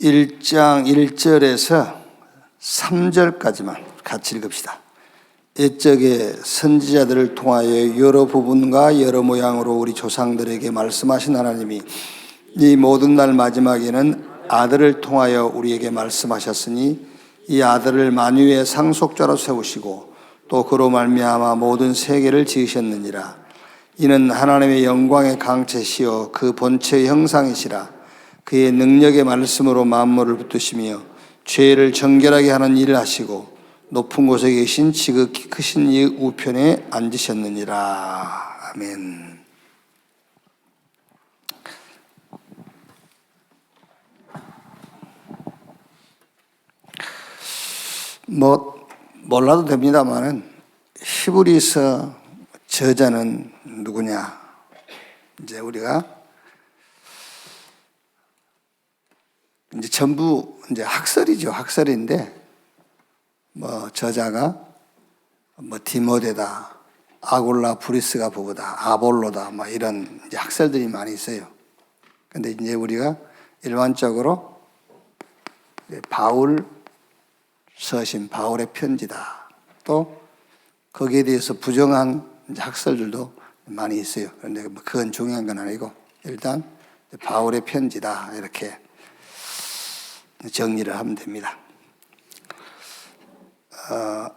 1장 1절에서 3절까지만 같이 읽읍시다. 옛적에 선지자들을 통하여 여러 부분과 여러 모양으로 우리 조상들에게 말씀하신 하나님이 이 모든 날 마지막에는 아들을 통하여 우리에게 말씀하셨으니 이 아들을 만유의 상속자로 세우시고 또 그로 말미암아 모든 세계를 지으셨느니라 이는 하나님의 영광의 강체시요 그 본체의 형상이시라 그의 능력의 말씀으로 만물을 붙드시며 죄를 정결하게 하는 일을 하시고 높은 곳에 계신 지극히 크신 이 우편에 앉으셨느니라 아멘. 뭐 몰라도 됩니다만은 히브리서 저자는 누구냐? 이제 우리가 이제 전부 이제 학설이죠. 학설인데 뭐 저자가 뭐 디모데다, 아골라 브리스가 부부다, 아볼로다, 뭐 이런 이제 학설들이 많이 있어요. 근데 이제 우리가 일반적으로 바울 서신 바울의 편지다. 또 거기에 대해서 부정한 학설들도 많이 있어요. 그런데 뭐 그건 중요한 건 아니고 일단 바울의 편지다 이렇게 정리를 하면 됩니다. 어,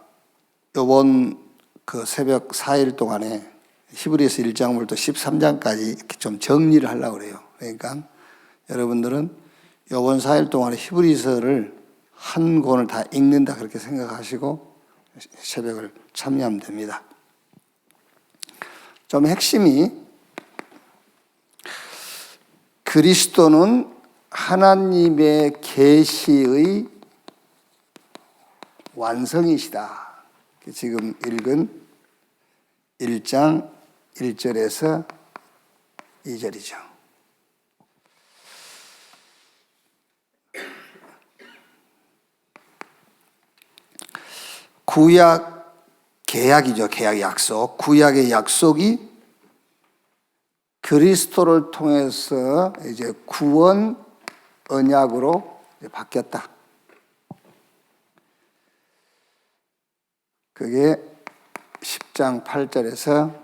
요번 그 새벽 4일 동안에 히브리서 1장부터 13장까지 이렇게 좀 정리를 하려고 그래요. 그러니까 여러분들은 요번 4일 동안에 히브리서를 한 권을 다 읽는다 그렇게 생각하시고 새벽을 참여하면 됩니다. 좀 핵심이 그리스도는 하나님의 계시의 완성이시다. 지금 읽은 1장 1절에서 2절이죠. 구약 계약이죠. 계약 약속. 구약의 약속이 그리스도를 통해서 이제 구원 언약으로 바뀌었다. 그게 10장 8절에서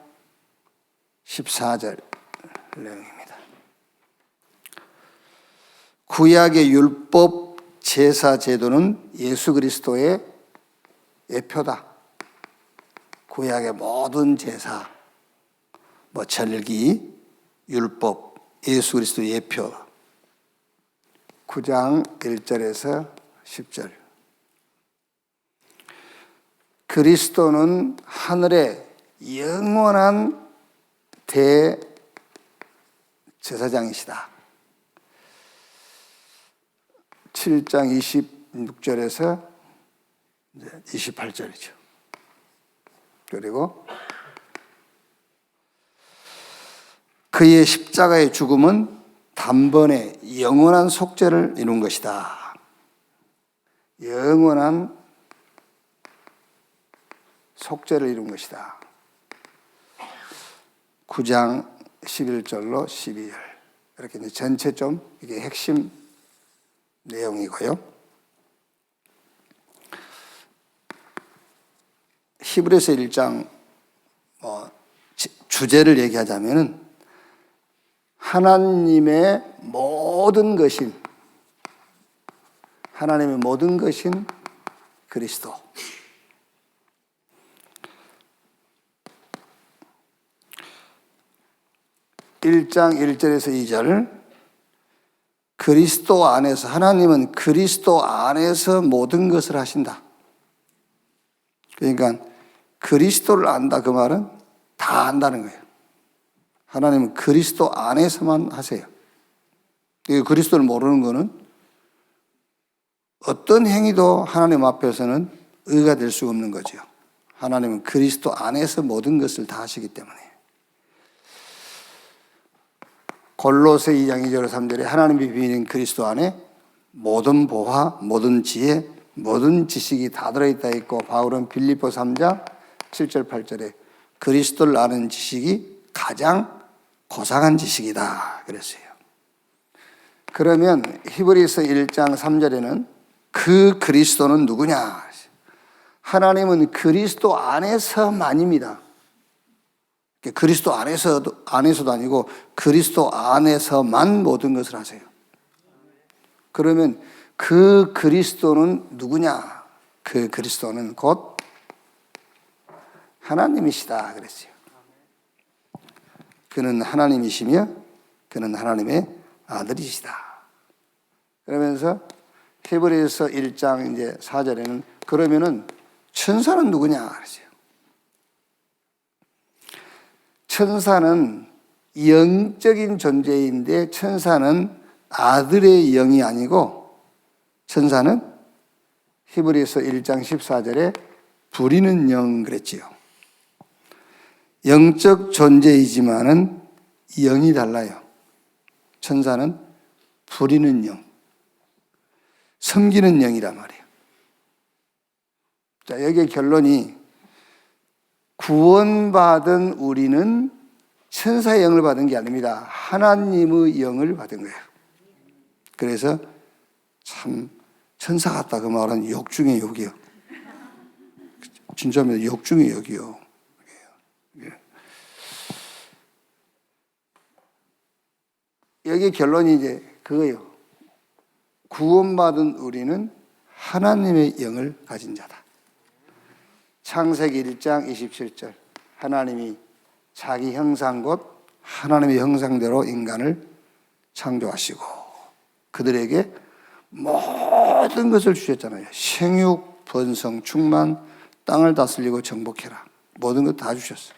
14절 내용입니다. 구약의 율법 제사 제도는 예수 그리스도의 예표다. 구약의 모든 제사, 뭐 절기, 율법, 예수 그리스도 예표. 9장 1절에서 10절. 그리스도는 하늘의 영원한 대제사장이시다. 7장 26절에서 28절이죠. 그리고 그의 십자가의 죽음은 단번에 영원한 속죄를 이룬 것이다. 영원한 속죄를 이룬 것이다. 9장 11절로 12절. 이렇게 이제 전체 좀 이게 핵심 내용이고요. 히브리서 1장 뭐 주제를 얘기하자면은 하나님의 모든 것인 하나님의 모든 것인 그리스도. 일장일절에서이절 그리스도 안에서 하나님은 그리스도 안에서 모든 것을 하신다. 그러니까 그리스도를 안다 그 말은 다 안다는 거예요. 하나님은 그리스도 안에서만 하세요. 그리스도를 모르는 것은 어떤 행위도 하나님 앞에서는 의가 될 수 없는 거죠. 하나님은 그리스도 안에서 모든 것을 다 하시기 때문에. 골로새 2장 2절 3절에 하나님이 비는 그리스도 안에 모든 보화, 모든 지혜, 모든 지식이 다 들어있다 있고 바울은 빌리포 3장 7절 8절에 그리스도를 아는 지식이 가장 고상한 지식이다 그랬어요. 그러면 히브리서 1장 3절에는 그 그리스도는 누구냐? 하나님은 그리스도 안에서만입니다. 그리스도 안에서도 안에서도 아니고 그리스도 안에서만 모든 것을 하세요. 그러면 그 그리스도는 누구냐? 그 그리스도는 곧 하나님이시다 그랬어요. 그는 하나님이시며 그는 하나님의 아들이시다. 그러면서 히브리서 1장 이제 4절에는 그러면은 천사는 누구냐 그러죠. 천사는 영적인 존재인데 천사는 아들의 영이 아니고 천사는 히브리서 1장 14절에 부리는 영 그랬지요. 영적 존재이지만은 영이 달라요. 천사는 부리는 영, 섬기는 영이란 말이에요. 자, 여기에 결론이 구원받은 우리는 천사의 영을 받은 게 아닙니다. 하나님의 영을 받은 거예요. 그래서 참 천사 같다 그 말은 욕 중에 욕이요. 진짜입니다. 욕 중에 욕이요. 여기 결론이 이제 그거예요. 구원받은 우리는 하나님의 영을 가진 자다. 창세기 1장 27절. 하나님이 자기 형상 곧 하나님의 형상대로 인간을 창조하시고 그들에게 모든 것을 주셨잖아요. 생육, 번성, 충만, 땅을 다스리고 정복해라. 모든 것 다 주셨어요.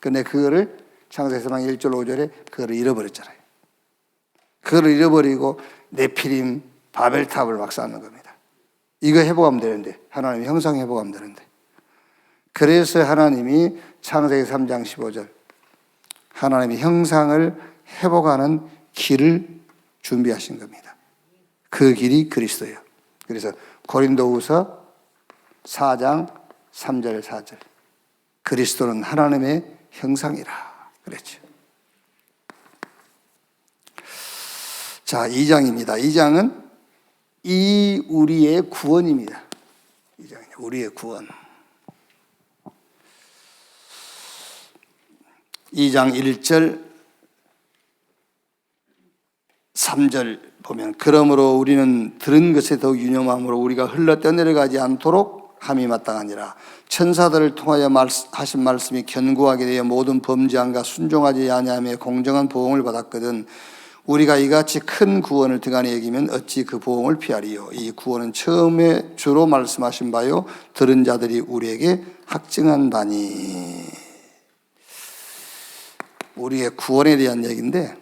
근데 그거를 창세기상 1절 5절에 그거를 잃어버렸잖아요. 그거를 잃어버리고 네피림 바벨탑을 막 쌓는 겁니다. 이거 회복하면 되는데 하나님 형상 회복하면 되는데 그래서 하나님이 창세기 3장 15절 하나님의 형상을 회복하는 길을 준비하신 겁니다. 그 길이 그리스도예요. 그래서 고린도후서 4장 3절 4절 그리스도는 하나님의 형상이라 그랬죠. 자, 2장입니다. 2장은 이 우리의 구원입니다. 2장 우리의 구원. 2장 1절 3절 보면 그러므로 우리는 들은 것에 더욱 유념함으로 우리가 흘러 떠내려가지 않도록 함이 마땅하니라 천사들을 통하여 하신 말씀이 견고하게 되어 모든 범죄함과 순종하지 아니하며 공정한 보응을 받았거든 우리가 이같이 큰 구원을 등한히 여기면 어찌 그 보응을 피하리요 이 구원은 처음에 주로 말씀하신 바요 들은 자들이 우리에게 확증한 바니 우리의 구원에 대한 얘기인데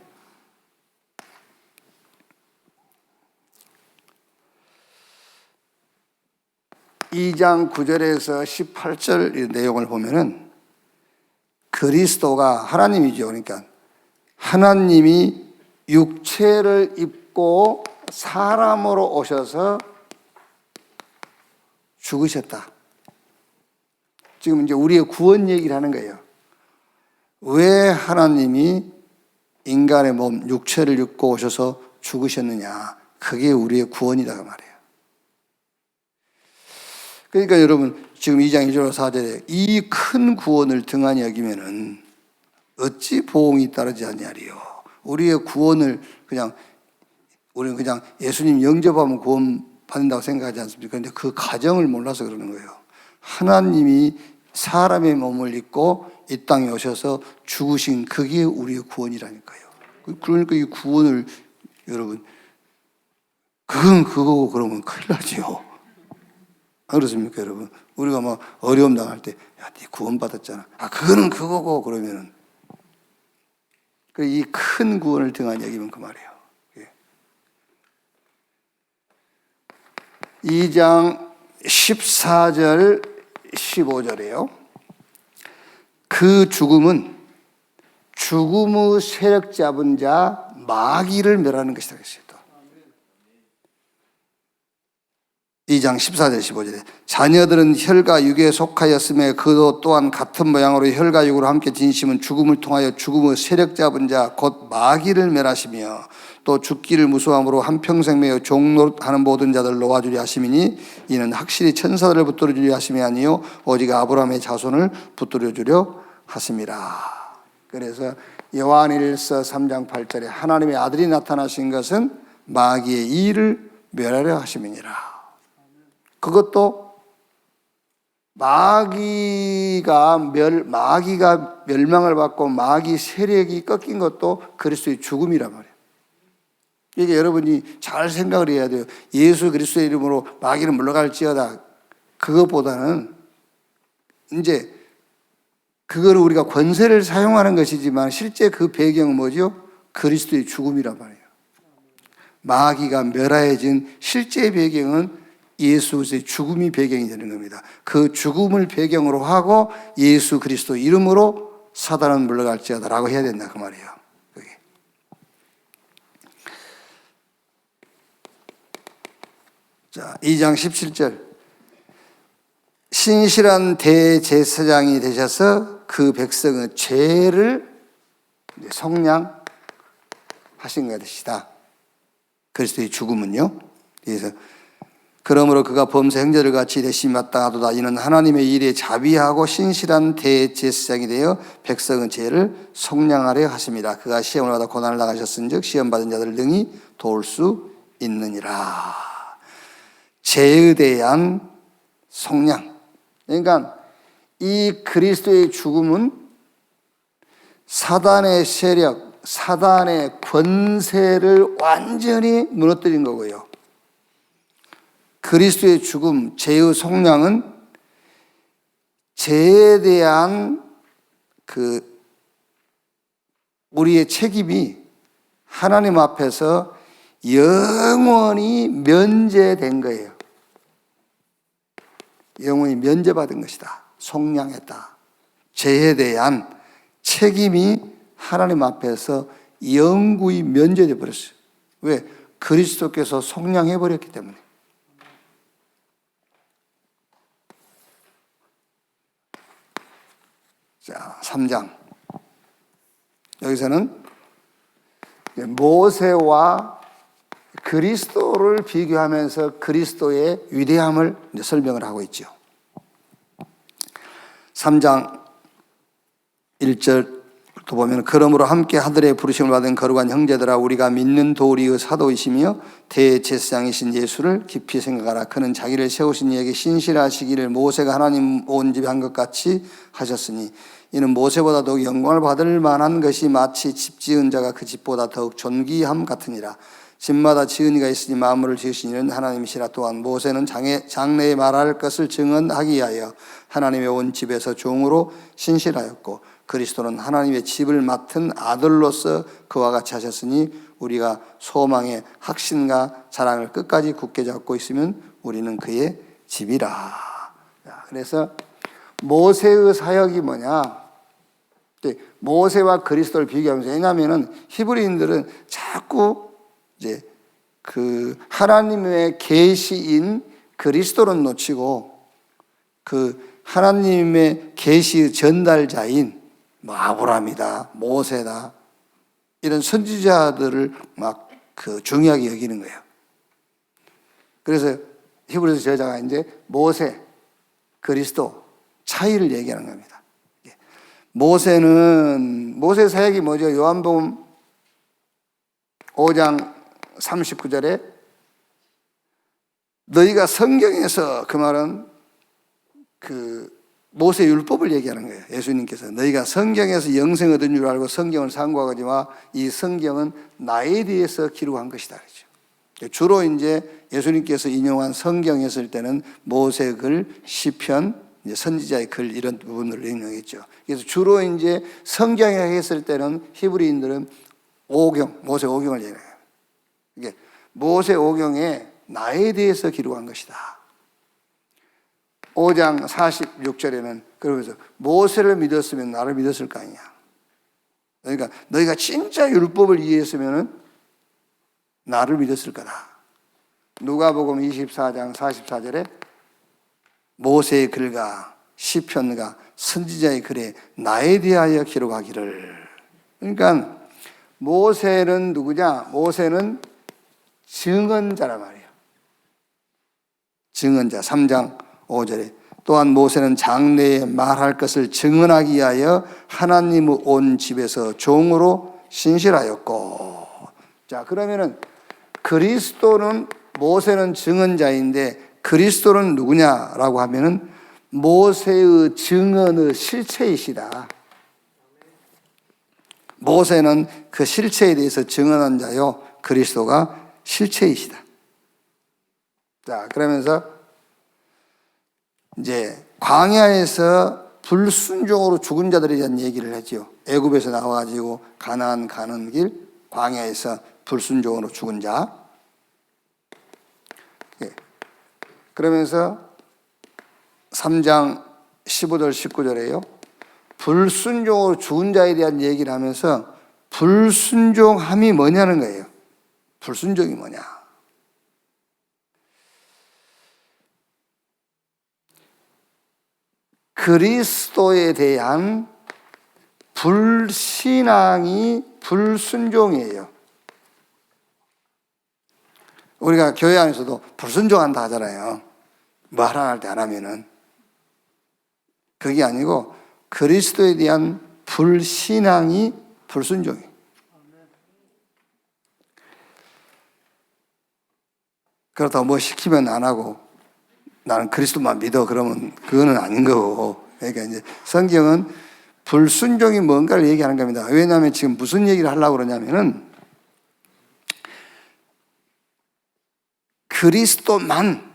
2장 9절에서 18절 내용을 보면은 그리스도가 하나님이죠. 그러니까 하나님이 육체를 입고 사람으로 오셔서 죽으셨다. 지금 이제 우리의 구원 얘기를 하는 거예요. 왜 하나님이 인간의 몸, 육체를 입고 오셔서 죽으셨느냐. 그게 우리의 구원이다. 그 말이에요. 그러니까 여러분, 지금 2장 1절 4절에 이 큰 구원을 등한히 여기면은 어찌 보응이 따르지 않냐리요. 우리의 구원을 그냥 우리는 그냥 예수님 영접하면 구원 받는다고 생각하지 않습니까? 그런데 그 과정을 몰라서 그러는 거예요. 하나님이 사람의 몸을 입고 이 땅에 오셔서 죽으신 그게 우리의 구원이라니까요. 그러니까 이 구원을 여러분 그건 그거고 그러면 큰일 나지요. 안 그렇습니까, 여러분? 우리가 막 어려움 당할 때, 야, 네 구원 받았잖아. 아, 그거는 그거고 그러면은 이 큰 구원을 등한 얘기면 그 말이에요. 2장 14절 15절이에요. 그 죽음은 죽음의 세력 잡은 자 마귀를 멸하는 것이다. 2장 14절 15절에 자녀들은 혈과 육에 속하였음에 그도 또한 같은 모양으로 혈과 육으로 함께 진심은 죽음을 통하여 죽음의 세력 잡은 자 곧 마귀를 멸하시며 또 죽기를 무수함으로 한평생 매여 종노릇하는 모든 자들 놓아주리 하심이니 이는 확실히 천사들을 붙들어 주리 하심이 아니요 오직 아브라함의 자손을 붙들어 주려 하심이라. 그래서 요한일서 3장 8절에 하나님의 아들이 나타나신 것은 마귀의 일을 멸하려 하심이니라. 그것도 마귀가 멸 마귀가 멸망을 받고 마귀 세력이 꺾인 것도 그리스도의 죽음이란 말이에요. 이게 여러분이 잘 생각을 해야 돼요. 예수 그리스도의 이름으로 마귀는 물러갈지어다. 그것보다는 이제 그거를 우리가 권세를 사용하는 것이지만 실제 그 배경은 뭐죠? 그리스도의 죽음이란 말이에요. 마귀가 멸하여진 실제 배경은 예수 그리스도의 죽음이 배경이 되는 겁니다. 그 죽음을 배경으로 하고 예수 그리스도 이름으로 사단은 물러갈지어다라고 해야 된다 그 말이에요. 그게. 자, 2장 17절. 신실한 대제사장이 되셔서 그 백성의 죄를 성량하신 것이다. 그리스도의 죽음은요. 그래서 그러므로 그가 범사 행자를 같이 대신 마땅하도다. 이는 하나님의 일에 자비하고 신실한 대제사장이 되어 백성의 죄를 속량하려 하십니다. 그가 시험을 받아 고난을 당하셨은즉 시험 받은 자들을 능히 도울 수 있느니라. 죄에 대한 속량. 그러니까 이 그리스도의 죽음은 사단의 세력, 사단의 권세를 완전히 무너뜨린 거고요. 그리스도의 죽음, 죄의 속량은 죄에 대한 그 우리의 책임이 하나님 앞에서 영원히 면제된 거예요. 영원히 면제받은 것이다. 속량했다. 죄에 대한 책임이 하나님 앞에서 영구히 면제돼 버렸어요. 왜? 그리스도께서 속량해 버렸기 때문에. 자, 3장. 여기서는 모세와 그리스도를 비교하면서 그리스도의 위대함을 설명을 하고 있죠. 3장 1절 또 보면 그러므로 함께 하늘의 부르심을 받은 거룩한 형제들아 우리가 믿는 도리의 사도이시며 대제사장이신 예수를 깊이 생각하라. 그는 자기를 세우신 이에게 신실하시기를 모세가 하나님 온 집에 한 것 같이 하셨으니 이는 모세보다 더욱 영광을 받을 만한 것이 마치 집 지은 자가 그 집보다 더욱 존귀함 같으니라. 집마다 지은 이가 있으니 마음을 지으신 이는 하나님이시라. 또한 모세는 장애, 장래에 말할 것을 증언하기 위하여 하나님의 온 집에서 종으로 신실하였고 그리스도는 하나님의 집을 맡은 아들로서 그와 같이 하셨으니 우리가 소망의 확신과 사랑을 끝까지 굳게 잡고 있으면 우리는 그의 집이라. 그래서 모세의 사역이 뭐냐? 모세와 그리스도를 비교하면서 왜냐하면은 히브리인들은 자꾸 이제 그 하나님의 계시인 그리스도는 놓치고 그 하나님의 계시 전달자인 뭐 아브라함이다, 모세다 이런 선지자들을 막 그 중요하게 여기는 거예요. 그래서 히브리서 저자가 이제 모세, 그리스도 차이를 얘기하는 겁니다. 예. 모세는 모세 사역이 뭐죠? 요한복음 5장 39절에 너희가 성경에서 그 말은 그 모세 율법을 얘기하는 거예요. 예수님께서 너희가 성경에서 영생 얻은 줄 알고 성경을 상고하거니와 이 성경은 나에 대해서 기록한 것이다. 그렇죠. 주로 이제 예수님께서 인용한 성경에 쓸 때는 모세 글, 시편, 선지자의 글 이런 부분을 인용했죠. 그래서 주로 이제 성경에 했을 때는 히브리인들은 오경, 모세 오경을 얘기해요. 이게 모세 오경에 나에 대해서 기록한 것이다. 5장 46절에는 그러면서 모세를 믿었으면 나를 믿었을 거 아니냐. 그러니까 너희가 진짜 율법을 이해했으면 나를 믿었을 거다. 누가복음 24장 44절에 모세의 글과 시편과 선지자의 글에 나에 대하여 기록하기를. 그러니까 모세는 누구냐? 모세는 증언자란 말이에요. 증언자 3장 5절에 또한 모세는 장래에 말할 것을 증언하기 위하여 하나님의 온 집에서 종으로 신실하였고 자 그러면은 그리스도는 모세는 증언자인데 그리스도는 누구냐라고 하면은 모세의 증언의 실체이시다. 모세는 그 실체에 대해서 증언한 자요 그리스도가 실체이시다. 자 그러면서 이제 광야에서 불순종으로 죽은 자들에 대한 얘기를 했죠. 애굽에서 나와가지고 가나안 가는 길 광야에서 불순종으로 죽은 자. 예. 그러면서 3장 15절 19절에요. 불순종으로 죽은 자에 대한 얘기를 하면서 불순종함이 뭐냐는 거예요. 불순종이 뭐냐? 그리스도에 대한 불신앙이 불순종이에요. 우리가 교회 안에서도 불순종한다 하잖아요. 뭐 하라 할 때 안 하면은. 그게 아니고 그리스도에 대한 불신앙이 불순종이에요. 그렇다고 뭐 시키면 안 하고 나는 그리스도만 믿어 그러면 그거는 아닌 거고 그러니까 이제 성경은 불순종이 뭔가를 얘기하는 겁니다. 왜냐하면 지금 무슨 얘기를 하려고 그러냐면은 그리스도만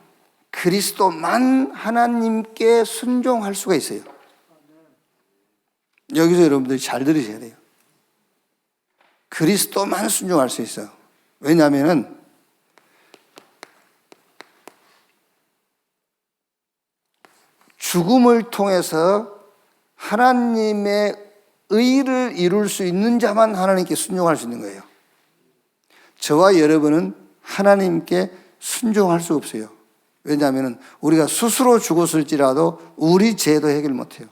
그리스도만 하나님께 순종할 수가 있어요. 여기서 여러분들이 잘 들으셔야 돼요. 그리스도만 순종할 수 있어요. 왜냐하면은 죽음을 통해서 하나님의 의를 이룰 수 있는 자만 하나님께 순종할 수 있는 거예요. 저와 여러분은 하나님께 순종할 수 없어요. 왜냐하면 우리가 스스로 죽었을지라도 우리 죄도 해결 못해요.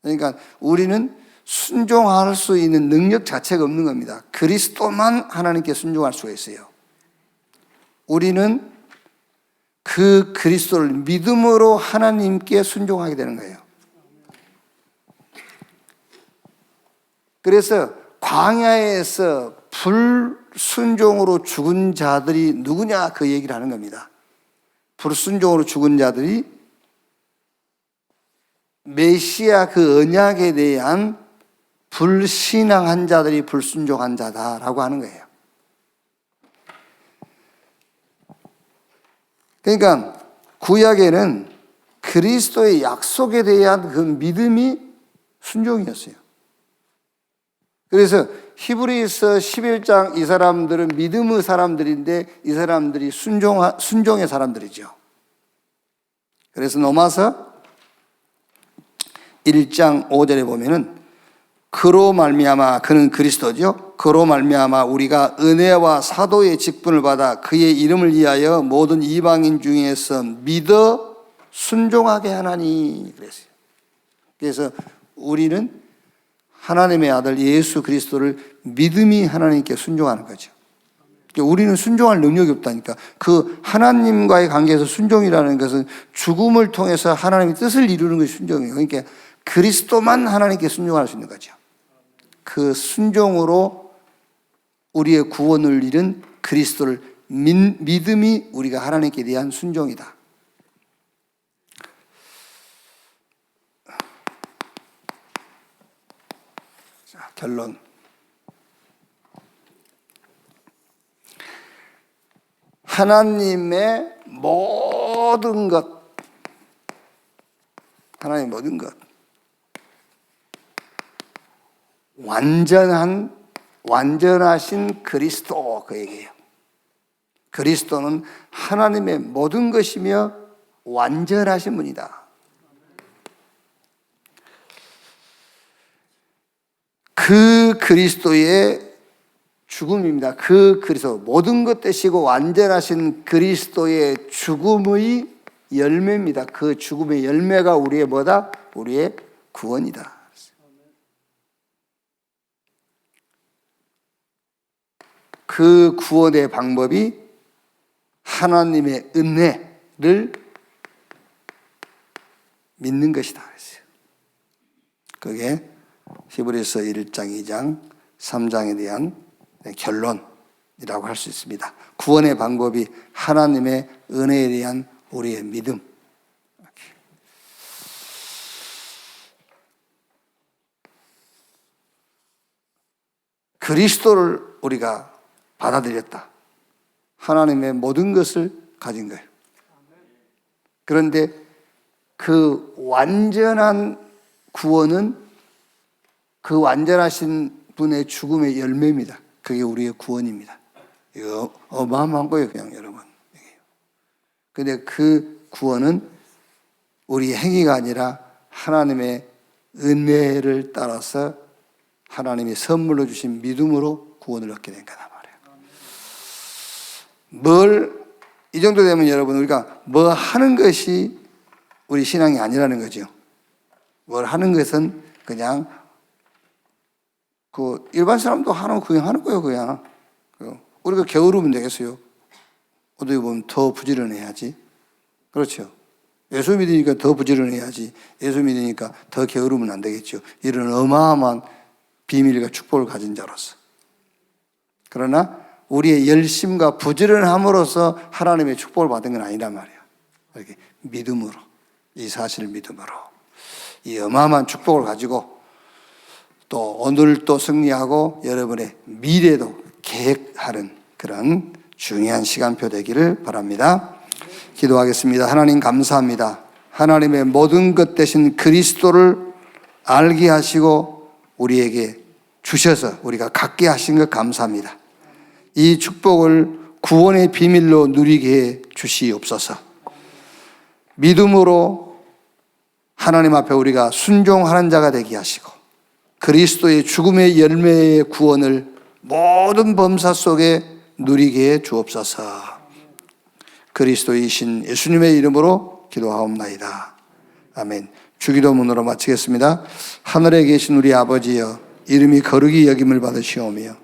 그러니까 우리는 순종할 수 있는 능력 자체가 없는 겁니다. 그리스도만 하나님께 순종할 수가 있어요. 우리는 그 그리스도를 믿음으로 하나님께 순종하게 되는 거예요. 그래서 광야에서 불순종으로 죽은 자들이 누구냐 그 얘기를 하는 겁니다. 불순종으로 죽은 자들이 메시아 그 언약에 대한 불신앙한 자들이 불순종한 자다라고 하는 거예요. 그러니까 구약에는 그리스도의 약속에 대한 그 믿음이 순종이었어요. 그래서 히브리서 11장 이 사람들은 믿음의 사람들인데 이 사람들이 순종 순종의 사람들이죠. 그래서 로마서 1장 5절에 보면은 그로 말미암아 그는 그리스도죠. 그로 말미암아 우리가 은혜와 사도의 직분을 받아 그의 이름을 위하여 모든 이방인 중에서 믿어 순종하게 하나니 그랬어요. 그래서 우리는 하나님의 아들 예수 그리스도를 믿음이 하나님께 순종하는 거죠. 그러니까 우리는 순종할 능력이 없다니까. 그 하나님과의 관계에서 순종이라는 것은 죽음을 통해서 하나님의 뜻을 이루는 것이 순종이에요. 그러니까 그리스도만 하나님께 순종할 수 있는 거죠. 그 순종으로 우리의 구원을 잃은 그리스도를 믿음이 우리가 하나님께 대한 순종이다. 자, 결론. 하나님의 모든 것, 하나님의 모든 것, 완전한 완전하신 그리스도 그 얘기예요. 그리스도는 하나님의 모든 것이며 완전하신 분이다. 그 그리스도의 죽음입니다. 그 그리스도 모든 것 되시고 완전하신 그리스도의 죽음의 열매입니다. 그 죽음의 열매가 우리의 뭐다? 우리의 구원이다. 그 구원의 방법이 하나님의 은혜를 믿는 것이다. 그게 히브리서 1장, 2장, 3장에 대한 결론이라고 할 수 있습니다. 구원의 방법이 하나님의 은혜에 대한 우리의 믿음. 그리스도를 우리가 받아들였다. 하나님의 모든 것을 가진 거예요. 그런데 그 완전한 구원은 그 완전하신 분의 죽음의 열매입니다. 그게 우리의 구원입니다. 이거 어마어마한 거예요, 그냥 여러분. 근데 그 구원은 우리 행위가 아니라 하나님의 은혜를 따라서 하나님이 선물로 주신 믿음으로 구원을 얻게 된 거다. 뭘, 이 정도 되면 여러분, 우리가 뭐 하는 것이 우리 신앙이 아니라는 거죠. 뭘 하는 것은 그냥 그 일반 사람도 하는 거 그냥 하는 거예요, 그냥. 그 우리가 게으르면 되겠어요. 어떻게 보면 더 부지런해야지. 그렇죠. 예수 믿으니까 더 부지런해야지. 예수 믿으니까 더 게으르면 안 되겠죠. 이런 어마어마한 비밀과 축복을 가진 자로서. 그러나 우리의 열심과 부지런함으로써 하나님의 축복을 받은 건 아니란 말이에요. 이렇게 믿음으로, 이 사실을 믿음으로. 이 어마어마한 축복을 가지고 또 오늘도 승리하고 여러분의 미래도 계획하는 그런 중요한 시간표 되기를 바랍니다. 기도하겠습니다. 하나님 감사합니다. 하나님의 모든 것 대신 그리스도를 알게 하시고 우리에게 주셔서 우리가 갖게 하신 것 감사합니다. 이 축복을 구원의 비밀로 누리게 해 주시옵소서. 믿음으로 하나님 앞에 우리가 순종하는 자가 되게 하시고 그리스도의 죽음의 열매의 구원을 모든 범사 속에 누리게 해 주옵소서. 그리스도이신 예수님의 이름으로 기도하옵나이다. 아멘. 주기도문으로 마치겠습니다. 하늘에 계신 우리 아버지여 이름이 거룩히 여김을 받으시오며